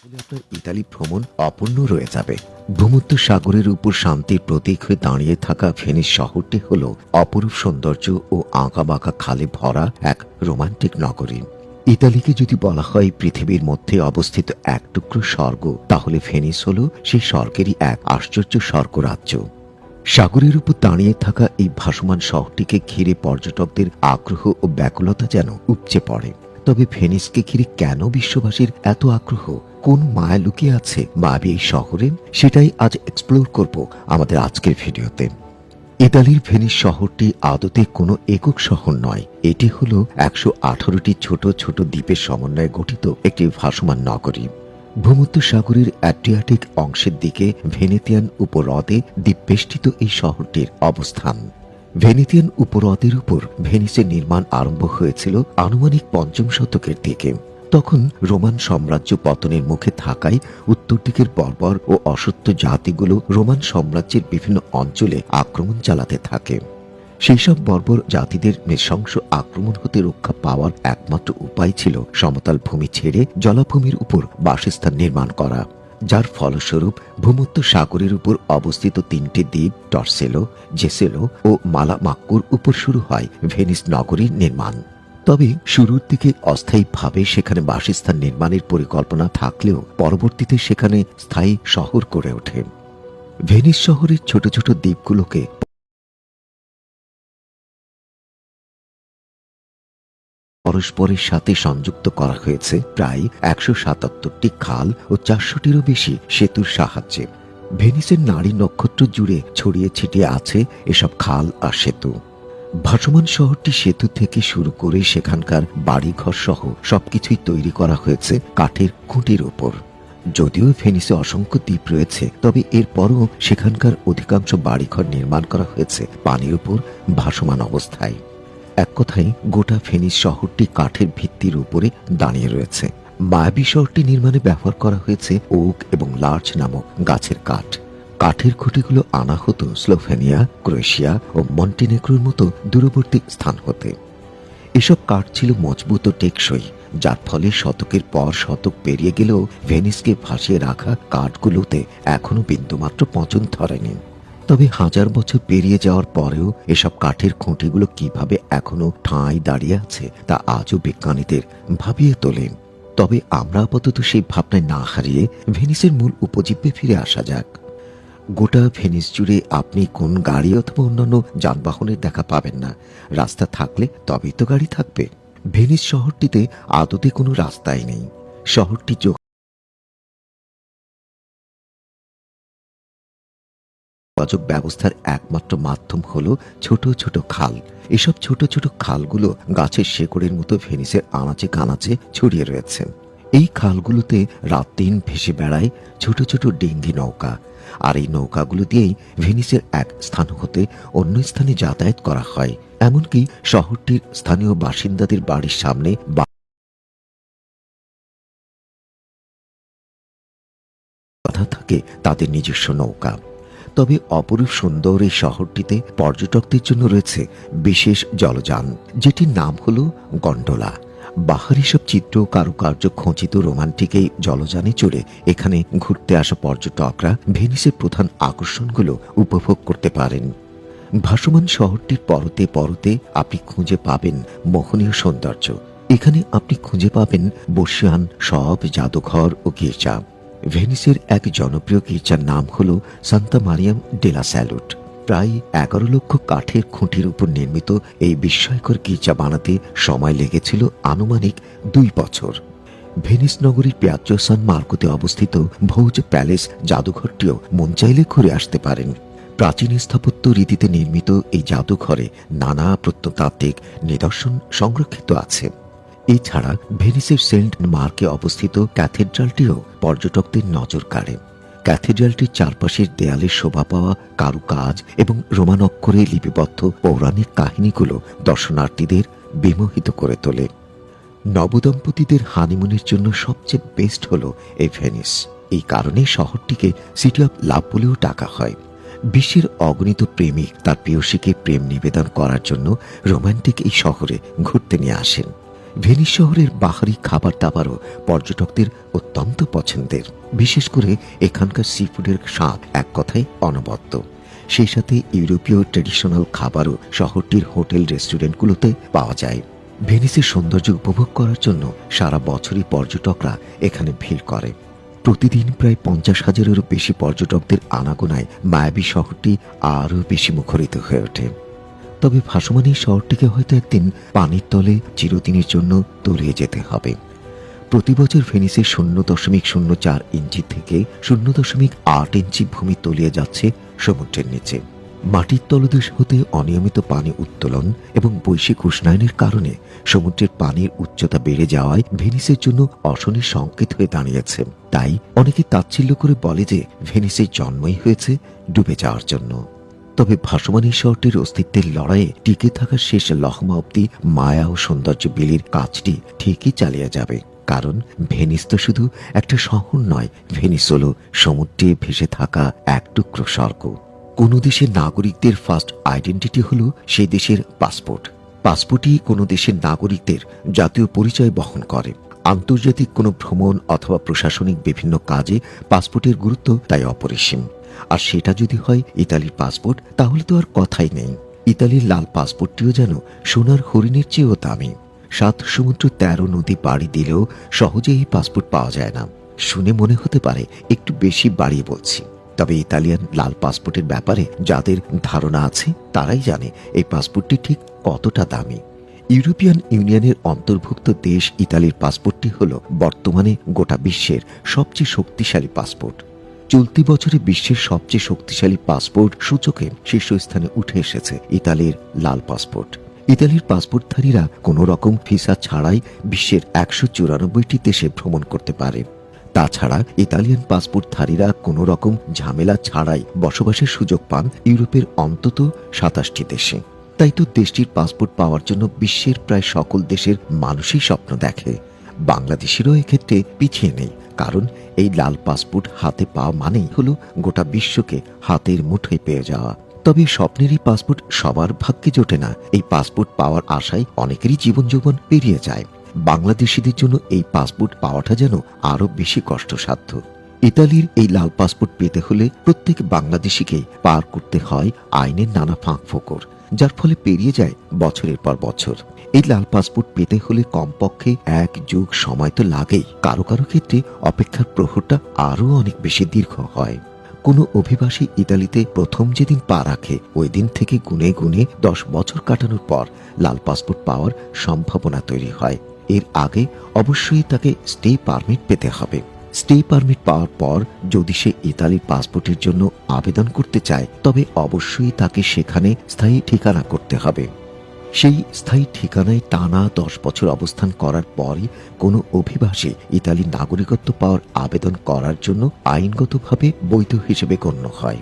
আপনার ইতালি ভ্রমণ অপূর্ণ রয়ে যাবে। ভূমধ্য সাগরের উপর শান্তির প্রতীক হয়ে দাঁড়িয়ে থাকা ভেনিস শহরটি হল অপরূপ সৌন্দর্য ও আঁকাবাঁকা খালে ভরা এক রোমান্টিক নগরী ইতালিকে যদি বলা হয় পৃথিবীর মধ্যে অবস্থিত এক টুকরো স্বর্গ, তাহলে ভেনিস হল সেই স্বর্গেরই এক আশ্চর্য স্বর্গরাজ্য। সাগরের উপর দাঁড়িয়ে থাকা এই ভাসমান শহরটিকে ঘিরে পর্যটকদের আগ্রহ ও ব্যাকুলতা যেন উপচে পড়ে। তবে ভেনিসকে ঘিরে কেন বিশ্ববাসীর এত আগ্রহ? কোন মায়া লুকিয়ে আছে মায়াবী এই শহরে? সেটাই আজ এক্সপ্লোর করব আমাদের আজকের ভিডিওতে। ইতালির ভেনিস শহরটি আদতে কোনো একক শহর নয়। এটি হলো একশো আঠারোটি ছোট ছোট দ্বীপের সমন্বয়ে গঠিত একটি ভাসমান নগরী। ভূমধ্য সাগরের অ্যাড্রিয়াটিক অংশের দিকে ভেনেতিয়ান উপহ্রদে দ্বীপবেষ্টিত এই শহরটির অবস্থান। ভেনেতিয়ান উপহ্রদের উপর ভেনিসের নির্মাণ আরম্ভ হয়েছিল আনুমানিক পঞ্চম শতকের দিকে। তখন রোমান সাম্রাজ্য পতনের মুখে থাকায় উত্তর দিকের বর্বর ও অসত্য জাতিগুলো রোমান সাম্রাজ্যের বিভিন্ন অঞ্চলে আক্রমণ চালাতে থাকে। সেই সব বর্বর জাতিদের নৃশংস আক্রমণ হতে রক্ষা পাওয়ার একমাত্র উপায় ছিল সমতল ভূমি ছেড়ে জলাভূমির উপর বাসস্থান নির্মাণ করা, যার ফলস্বরূপ ভূমধ্য সাগরের উপর অবস্থিত তিনটি দ্বীপ টর্সেলো, জেসেলো ও মালামাক্কুর উপর শুরু হয় ভেনিস নগরীর নির্মাণ। তবে শুরুর দিকে অস্থায়ীভাবে সেখানে বাসস্থান নির্মাণের পরিকল্পনা থাকলেও পরবর্তীতে সেখানে স্থায়ী শহর করে ওঠে। ভেনিস শহরের ছোট ছোট দ্বীপগুলোকে পরস্পরের সাথে সংযুক্ত করা হয়েছে প্রায় একশো সাতাত্তরটি খাল ও চারশোটিরও বেশি সেতুর সাহায্যে। ভেনিসের নারী নক্ষত্র জুড়ে ছড়িয়ে ছিটিয়ে আছে এসব খাল আর সেতু। ভাসমান শহরটি সেতু থেকে শুরু করে সেখানকার বাড়িঘর সহ সবকিছুই তৈরি করা হয়েছে কাঠের খুঁটির ওপর। যদিও ভেনিসে অসংখ্য দ্বীপ রয়েছে, তবে এরপরও সেখানকার অধিকাংশ বাড়িঘর নির্মাণ করা হয়েছে পানির উপর ভাসমান অবস্থায়। এক কথায়, গোটা ফেনিস শহরটি কাঠের ভিত্তির উপরে দাঁড়িয়ে রয়েছে। মায়াবী শহরটি নির্মাণে ব্যবহার করা হয়েছে ওক এবং লার্চ নামক গাছের কাঠ। কাঠের খুঁটিগুলো আনা হতো স্লোভেনিয়া, ক্রোয়েশিয়া ও মন্টিনেক্রোর মতো দূরবর্তী স্থান হতে। এসব কাঠ ছিল মজবুত ও টেকসই, যার ফলে শতকের পর শতক পেরিয়ে গেলেও ভেনিসকে ভাসিয়ে রাখা কাঠগুলোতে এখনও বিন্দুমাত্র পচন ধরেনি। তবে হাজার বছর পেরিয়ে যাওয়ার পরেও এসব কাঠের খুঁটিগুলো কীভাবে এখনও ঠাঁই দাঁড়িয়ে আছে, তা আজও বিজ্ঞানীদের ভাবিয়ে তোলেন তবে আমরা আপাতত সেই ভাবনায় না হারিয়ে ভেনিসের মূল উপজীব্যে ফিরে আসা যাক। গোটা ভেনিস জুড়ে আপনি কোন গাড়ি অথবা অন্যান্য যানবাহনের দেখা পাবেন না। রাস্তা থাকলে তবেই তো গাড়ি থাকবে। ভেনিস শহরটিতে আদতে কোনো রাস্তাই নেই। শহরটি যোগাযোগ ব্যবস্থার একমাত্র মাধ্যম হল ছোট ছোট খাল। এসব ছোট ছোট খালগুলো গাছের শেকড়ের মতো ভেনিসের আনাচে কানাচে ছড়িয়ে রয়েছে। এই খালগুলোতে রাত দিন ভেসে বেড়ায় ছোট ছোট ডিঙ্গি নৌকা, আর এই নৌকাগুলো দিয়েই ভেনিসের এক স্থান হতে অন্য স্থানে যাতায়াত করা হয়। এমনকি শহরটির স্থানীয় বাসিন্দাদের বাড়ির সামনে থাকে তাদের নিজস্ব নৌকা। তবে অপরূপ সুন্দর এই শহরটিতে পর্যটকদের জন্য রয়েছে বিশেষ জলযান, যেটির নাম হল গন্ডোলা। বাহারি সব চিত্র কারুকার্য খচিত রোমান্টিক জলযানে চড়ে এখানে ঘুরতে আসা পর্যটকরা ভেনিসের প্রধান আকর্ষণগুলো উপভোগ করতে পারেন। ভাসমান শহরটির পরতে পরতে আপনি খুঁজে পাবেন মোহনীয় সৌন্দর্য। এখানে আপনি খুঁজে পাবেন বর্ষিয়ান সব, জাদুঘর ও গির্জা। ভেনিসের এক জনপ্রিয় গির্জার নাম হল সান্তা মারিয়াম ডেলা স্যালুট। প্রায় এগারো লক্ষ কাঠের খুঁটির উপর নির্মিত এই বিস্ময়কর গির্জা বানাতে সময় লেগেছিল আনুমানিক দুই বছর। ভেনিস নগরীর পিয়াজ্জো সান মার্কোতে অবস্থিত ভৌজ প্যালেস জাদুঘরটিও মন চাইলে ঘুরে আসতে পারেন। প্রাচীন স্থাপত্য রীতিতে নির্মিত এই জাদুঘরে নানা প্রত্নতাত্ত্বিক নিদর্শন সংরক্ষিত আছে। এছাড়া ভেনিসের সেন্ট মার্কে অবস্থিত ক্যাথেড্রালটিও পর্যটকদের নজর কাড়ে। ক্যাথেড্রালটির চারপাশের দেয়ালে শোভা পাওয়া কারুকাজ এবং রোমান অক্ষরে লিপিবদ্ধ পৌরাণিক কাহিনীগুলো দর্শনার্থীদের বিমোহিত করে তোলে। নবদম্পতিদের হানিমুনের জন্য সবচেয়ে বেস্ট হল এই ভেনিস। এই কারণে শহরটিকে সিটি অফ লাভ বলেও ডাকা হয়। বিশ্বের অগণিত প্রেমিক তার প্রেয়সীকে প্রেম নিবেদন করার জন্য রোমান্টিক এই শহরে ঘুরতে নিয়ে আসেন। ভেনিস শহরের বাহারি খাবার দাবারও পর্যটকদের অত্যন্ত পছন্দের। বিশেষ করে এখানকার সি ফুডের স্বাদ এক কথায় অনবদ্য। সেই সাথে ইউরোপীয় ট্রেডিশনাল খাবারও শহরটির হোটেল রেস্টুরেন্টগুলোতে পাওয়া যায়। ভেনিসের সৌন্দর্য উপভোগ করার জন্য সারা বছরই পর্যটকরা এখানে ভিড় করে। প্রতিদিন প্রায় পঞ্চাশ হাজারেরও বেশি পর্যটকদের আনাগোনায় মায়াবী শহরটি আরও বেশি মুখরিত হয়ে ওঠে। তবে ভাসমান শহরটিকে হয়তো একদিন পানির তলে চিরদিনের জন্য তলিয়ে যেতে হবে। প্রতি বছর ভেনিসের শূন্য দশমিক শূন্য চার ইঞ্চি থেকে শূন্য দশমিক আট ইঞ্চি ভূমি তলিয়ে যাচ্ছে সমুদ্রের নিচে। মাটির তলদেশ হতে অনিয়মিত পানি উত্তোলন এবং বৈশ্বিক উষ্ণায়নের কারণে সমুদ্রের পানির উচ্চতা বেড়ে যাওয়ায় ভেনিসের জন্য অশনির সংকেত হয়ে দাঁড়িয়েছে। তাই অনেকে তাচ্ছিল্য করে বলে যে ভেনিসের জন্মই হয়েছে ডুবে যাওয়ার জন্য। তবে ভাসমান এই শহরটির অস্তিত্বের লড়াইয়ে টিকে থাকার শেষ লহমা অব্দি মায়া ও সৌন্দর্য বিলির কাজটি ঠিকই চালিয়ে যাবে। কারণ ভেনিস তো শুধু একটা শহর নয়, ভেনিস হল সমুদ্রে ভেসে থাকা এক টুকরো স্বর্গ। কোনো দেশের নাগরিকদের ফার্স্ট আইডেন্টিটি হলো সেই দেশের পাসপোর্ট পাসপোর্টই কোনো দেশের নাগরিকদের জাতীয় পরিচয় বহন করে। আন্তর্জাতিক কোনো ভ্রমণ অথবা প্রশাসনিক বিভিন্ন কাজে পাসপোর্টের গুরুত্ব তাই অপরিসীম। আর সেটা যদি হয় ইতালির পাসপোর্ট, তাহলে তো আর কথাই নেই। ইতালির লাল পাসপোর্টটিও যেন সোনার হরিণের চেয়েও দামি। সাত সমুদ্র তেরো নদী পাড়ি দিলেও সহজে এই পাসপোর্ট পাওয়া যায় না। শুনে মনে হতে পারে একটু বেশি বাড়িয়ে বলছি। তবে ইতালিয়ান লাল পাসপোর্টের ব্যাপারে যাদের ধারণা আছে, তারাই জানে এই পাসপোর্টটি ঠিক কতটা দামি। ইউরোপিয়ান ইউনিয়নের অন্তর্ভুক্ত দেশ ইতালির পাসপোর্টটি হল বর্তমানে গোটা বিশ্বের সবচেয়ে শক্তিশালী পাসপোর্ট। চলতি বছরে বিশ্বের সবচেয়ে শক্তিশালী পাসপোর্ট সূচকে শীর্ষস্থানে উঠে এসেছে ইতালির লাল পাসপোর্ট। ইতালির পাসপোর্টধারীরা কোনো রকম ভিসা ছাড়াই বিশ্বের একশো চুরানব্বইটি দেশে ভ্রমণ করতে পারে। তাছাড়া ইতালিয়ান পাসপোর্টধারীরা কোনো রকম ঝামেলা ছাড়াই বসবাসের সুযোগ পান ইউরোপের অন্তত সাতাশটি দেশে। তাই তো দেশটির পাসপোর্ট পাওয়ার জন্য বিশ্বের প্রায় সকল দেশের মানুষই স্বপ্ন দেখে। বাংলাদেশেরও এক্ষেত্রে পিছিয়ে নেই, কারণ এই লাল পাসপোর্ট হাতে পাওয়া মানেই হলো গোটা বিশ্বকে হাতের মুঠোয় পেয়ে যাওয়া। তবে স্বপ্নেরই পাসপোর্ট সবার ভাগ্যে জোটে না। এই পাসপোর্ট পাওয়ার আশায় অনেকেরই জীবন যৌবন পেরিয়ে যায়। বাংলাদেশিদের জন্য এই পাসপোর্ট পাওয়াটা যেন আরও বেশি কষ্টসাধ্য। ইতালির এই লাল পাসপোর্ট পেতে হলে প্রত্যেক বাংলাদেশিকে পার করতে হয় আইনের নানা ফাঁক ফোকর। যার ফলে পেরিয়ে যায় বছরের পর বছর। এই লাল পাসপোর্ট পেতে হলে কমপক্ষে এক যুগ সময় তো লাগেই। কারও কারও ক্ষেত্রে অপেক্ষার প্রহরটা আরও অনেক বেশি দীর্ঘ হয়। কোনো অভিবাসী ইতালিতে প্রথম যেদিন পা রাখে, ওই দিন থেকে গুনে গুনে দশ বছর কাটানোর পর লাল পাসপোর্ট পাওয়ার সম্ভাবনা তৈরি হয়। এর আগে অবশ্যই তাকে স্টে পারমিট পেতে হবে। স্টে পারমিট পাওয়ার পর যদি সে ইতালির পাসপোর্টের জন্য আবেদন করতে চায়, তবে অবশ্যই তাকে সেখানে স্থায়ী ঠিকানা করতে হবে। সেই স্থায়ী ঠিকানায় টানা দশ বছর অবস্থান করার পরই কোনো অভিবাসী ইতালির নাগরিকত্ব পাওয়ার আবেদন করার জন্য আইনগতভাবে বৈধ হিসেবে গণ্য হয়।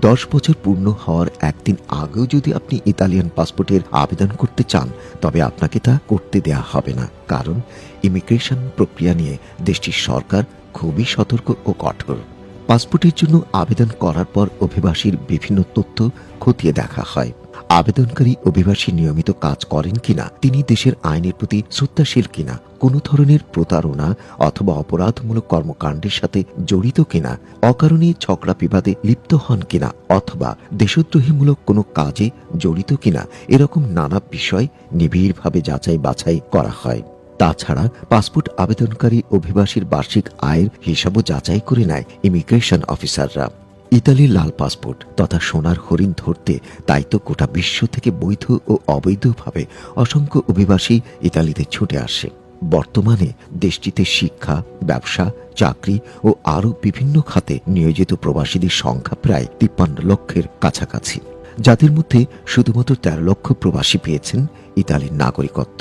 দশ বছর পূর্ণ হওয়ার একদিন আগেও যদি আপনি ইতালিয়ান পাসপোর্টের আবেদন করতে চান, তবে আপনাকে তা করতে দেয়া হবে না। কারণ ইমিগ্রেশন প্রক্রিয়া নিয়ে দেশটির সরকার খুবই সতর্ক ও কঠোর। পাসপোর্টের জন্য আবেদন করার পর অভিবাসীর বিভিন্ন তথ্য খতিয়ে দেখা হয়। আবেদনকারী অভিবাসী নিয়মিত কাজ করেন কিনা, তিনি দেশের আইনের প্রতি শ্রদ্ধাশীল কিনা, কোনো ধরনের প্রতারণা অথবা অপরাধমূলক কর্মকাণ্ডের সাথে জড়িত কিনা, অকারণে ঝগড়া বিবাদে লিপ্ত হন কিনা অথবা দেশদ্রোহীমূলক কোনো কাজে জড়িত কিনা, এরকম নানা বিষয় নিবিড়ভাবে যাচাই বাছাই করা হয়। তাছাড়া পাসপোর্ট আবেদনকারী অভিবাসীর বার্ষিক আয়ের হিসাবও যাচাই করে নেয় ইমিগ্রেশন অফিসাররা। ইতালির লাল পাসপোর্ট তথা সোনার হরিণ ধরতে তাই তো গোটা বিশ্ব থেকে বৈধ ও অবৈধভাবে অসংখ্য অভিবাসী ইতালিতে ছুটে আসে। বর্তমানে দেশটিতে শিক্ষা, ব্যবসা, চাকরি ও আরও বিভিন্ন খাতে নিয়োজিত প্রবাসীদের সংখ্যা প্রায় তিপ্পান্ন লক্ষের কাছাকাছি। যাদের মধ্যে শুধুমাত্র তেরো লক্ষ প্রবাসী পেয়েছেন ইতালির নাগরিকত্ব।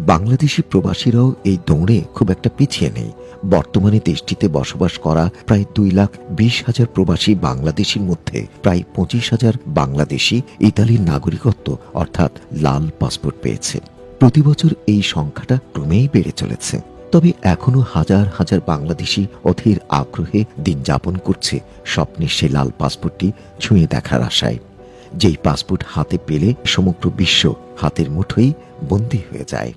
বাংলাদেশি প্রবাসীরাও এই দৌড়ে খুব একটা পিছিয়ে নেই। বর্তমানে দেশটিতে বসবাস করা প্রায় দুই লাখ বিশ হাজার প্রবাসী বাংলাদেশির মধ্যে প্রায় পঁচিশ হাজার বাংলাদেশি ইতালির নাগরিকত্ব, অর্থাৎ লাল পাসপোর্ট পেয়েছে। প্রতি বছর এই সংখ্যাটা ক্রমেই বেড়ে চলেছে। তবে এখনও হাজার হাজার বাংলাদেশি অধীর আগ্রহে দিন যাপন করছে স্বপ্নের সে লাল পাসপোর্টটি ছুঁয়ে দেখার আশায়। যেই পাসপোর্ট হাতে পেলে সমগ্র বিশ্ব হাতের মুঠোই বন্দী হয়ে যায়।